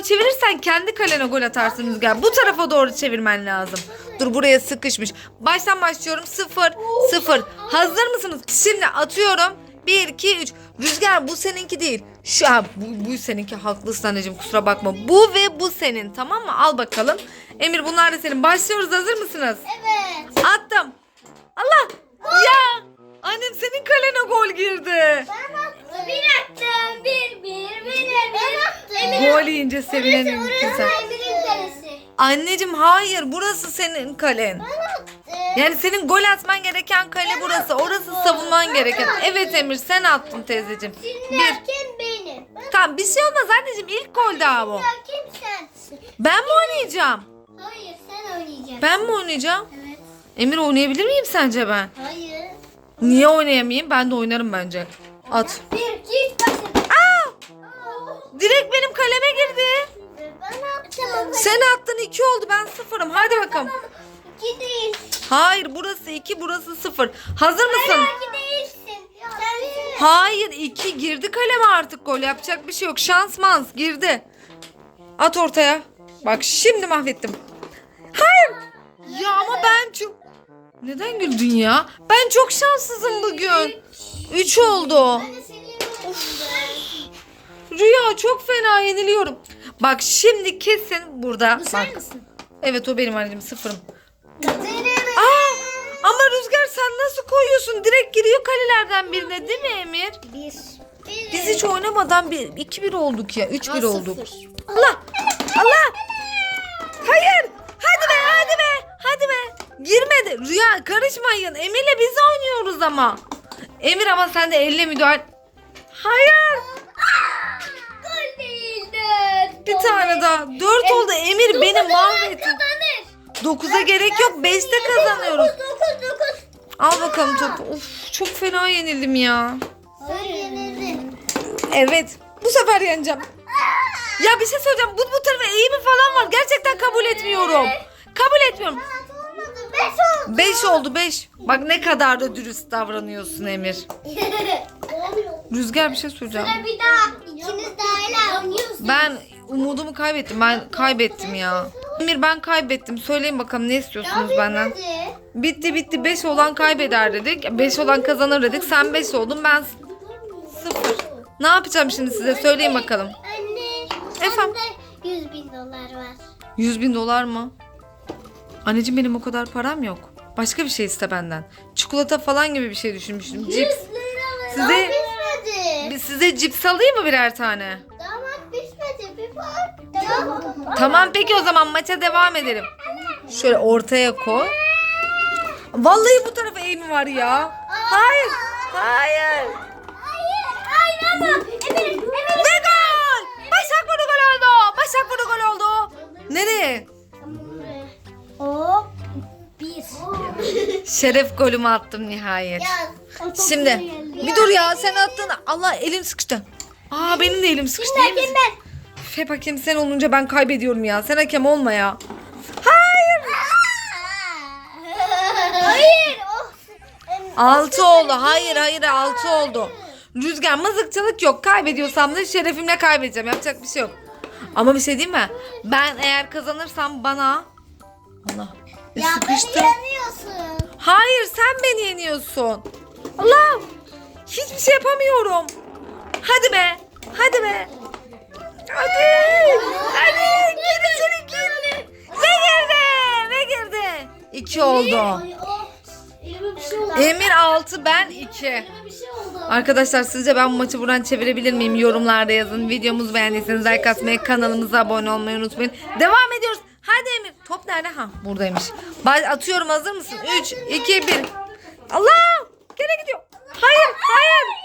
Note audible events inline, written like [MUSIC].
doğru çevirirsen kendi kalene gol atarsın Rüzgar. Bu tarafa doğru çevirmen lazım. Dur buraya sıkışmış. Baştan başlıyorum. 0 0. Hazır mısınız? Şimdi atıyorum. 1 2 3. Rüzgar bu seninki değil. Şu ha, bu, bu seninki haklısın anneciğim kusura bakma. Bu ve bu senin tamam mı? Al bakalım. Emir bunlar da senin. Başlıyoruz hazır mısınız? Evet. Attım. Allah. Ya. Annem senin kalene gol girdi. Ben attım. Bir attım. Bir, bir, bir, bir. Ben yiyince sevinen kalesi. Anneciğim hayır burası senin kalen. Yani senin gol atman gereken kale burası. Orası savunman gereken. Evet Emir sen attın teyzeciğim. Bir. Tamam bir şey olmaz anneciğim ilk gol daha bu. Ben mi oynayacağım? Hayır sen oynayacaksın. Ben mi oynayacağım? Evet. Emir oynayabilir miyim sence ben? Hayır. Niye oynayamayayım? Ben de oynarım bence. At. Bir, iki, üç, başla. Aa! Direkt benim kaleme. Sen attın iki oldu ben sıfırım. Hadi bakalım. İki değil. Hayır burası iki burası sıfır. Hazır mısın? İki değilsin. Sen Hayır iki girdi kaleme artık gol yapacak bir şey yok. Şans mans girdi. At ortaya. Bak şimdi mahvettim. Hayır. Ya ama ben çok... Neden güldün ya? Ben çok şanssızım bugün. Üç oldu. Ben de. Rüya çok fena yeniliyorum. Bak şimdi kesin burada. Bu sen Bak. misin? Evet o benim anneciğim sıfırım. Aa, ama Rüzgar sen nasıl koyuyorsun? Direkt giriyor kalelerden birine değil mi Emir? Bir. Biz hiç oynamadan bir, 2-1 olduk ya. 3-1 olduk. Allah! Allah! Hayır! Hadi be hadi be! Hadi be! Girmedi. Rüya karışmayın. Emir'le biz oynuyoruz ama. Emir ama sen de elle müdahale. Daha. 4 oldu. Emir beni mahvetti. Kazanır. 9'a gerek yok. 5'te kazanıyoruz. Dokuz, dokuz. Al bakalım topu. Of çok fena yenildim ya. Sen yenildin. Evet. Bu sefer yeneceğim. Ya bir şey söyleyeceğim. Bu, bu tarafa eğimi falan var. Gerçekten kabul etmiyorum. Kabul etmiyorum. Saat olmadı. Beş oldu. 5 oldu 5. Bak ne kadar da dürüst davranıyorsun Emir. [LAUGHS] Rüzgar bir şey söyleyeceğim. Sıra bir daha. İkiniz de hala oynuyorsunuz. Ben umudumu kaybettim. Ben kaybettim ya. Emir ben kaybettim. Söyleyin bakalım ne istiyorsunuz benden? Bitti bitti 5 olan kaybeder dedik. 5 olan kazanır dedik. Sen 5 oldun ben 0. Ne yapacağım şimdi size söyleyin bakalım. Anne. Efendim? Bende 100 bin dolar var. 100 bin dolar mı? Anneciğim benim o kadar param yok. Başka bir şey iste benden. Çikolata falan gibi bir şey düşünmüştüm. Cips. Size- Size cips alayım mı birer tane? Daha bak bitmedi. Bir bak. Daha. Tamam peki o zaman maça devam edelim. Şöyle ortaya koy. Vallahi bu tarafa eğimi var ya. Hayır. Hayır. Hayır. Hayır ama. Eminim. Ve gol. Başak vurdu gol oldu. Başak vurdu gol oldu. Nereye? Hop. Bir. Şeref golümü attım nihayet. Şimdi bir dur ya sen attın. Allah elim sıkıştı. Aa benim de elim sıkıştı. iyi misin? ben. Hep hakem sen olunca ben kaybediyorum ya. Sen hakem olma ya. Hayır. Hayır. Oh. 6 oldu. Hayır hayır 6 oldu. Rüzgar mızıkçılık yok. Kaybediyorsam da şerefimle kaybedeceğim. Yapacak bir şey yok. Ama bir şey diyeyim mi? Ben eğer kazanırsam bana... Allah. Ya sıkıştı. beni yanıyorsun. Hayır sen beni yeniyorsun. Allah. Hiçbir şey yapamıyorum. Hadi be. Hadi be. Hadi. Hadi. Girdi senin girdi. Ve girdi. Ve girdi. 2 oldu. Ay. Elime bir şey oldu. Emir 6 ben 2. Elime bir şey. Arkadaşlar sizce ben bu maçı buradan çevirebilir miyim? Yorumlarda yazın. Videomuzu beğendiyseniz like atmayı, kanalımıza abone olmayı unutmayın. Devam ediyoruz. Hadi Emir. Top nerede? Ha buradaymış. Atıyorum hazır mısın? 3, 2, 1. Allah! Gene gidiyor. Hayır, hayır.